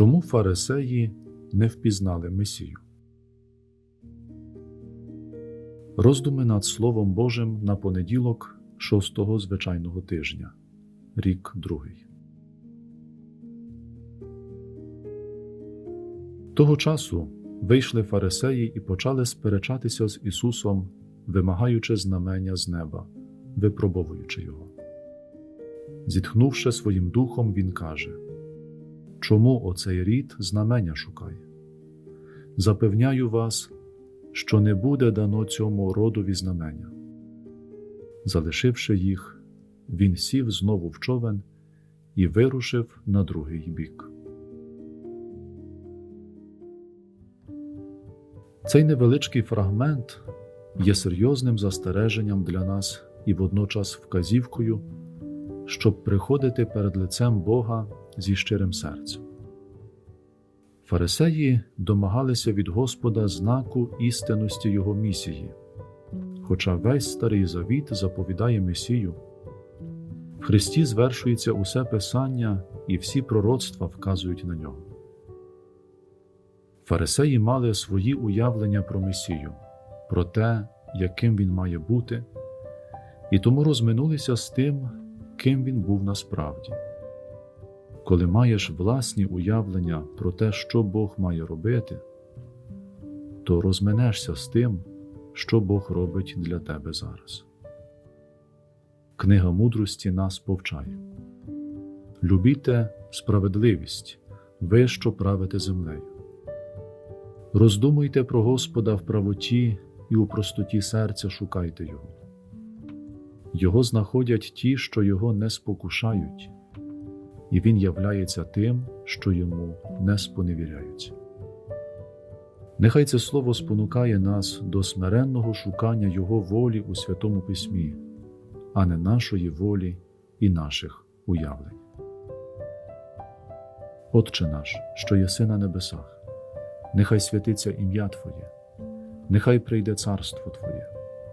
Чому фарисеї не впізнали Месію? Роздуми над Словом Божим на понеділок шостого звичайного тижня, рік другий. Того часу вийшли фарисеї і почали сперечатися з Ісусом, вимагаючи знамення з неба, випробовуючи його. Зітхнувши своїм духом, він каже: Чому оцей рід знамення шукає? Запевняю вас, що не буде дано цьому родові знамення. Залишивши їх, він сів знову в човен і вирушив на другий бік. Цей невеличкий фрагмент є серйозним застереженням для нас і водночас вказівкою, щоб приходити перед лицем Бога зі щирим серцем. Фарисеї домагалися від Господа знаку істинності Його місії, хоча весь старий завіт заповідає Месію. В Христі звершується усе Писання і всі пророцтва вказують на нього. Фарисеї мали свої уявлення про Месію, про те, яким він має бути, і тому розминулися з тим, ким він був насправді. Коли маєш власні уявлення про те, що Бог має робити, то розминешся з тим, що Бог робить для тебе зараз. Книга мудрості нас повчає Любіте справедливість, ви, що правите землею. Роздумуйте про Господа в правоті і у простоті серця шукайте Його. Його знаходять ті, що Його не спокушають, і Він являється тим, що йому не споневіряються. Нехай це слово спонукає нас до смиренного шукання Його волі у Святому Письмі, а не нашої волі і наших уявлень. Отче наш, що єси на небесах нехай святиться ім'я Твоє, нехай прийде царство Твоє,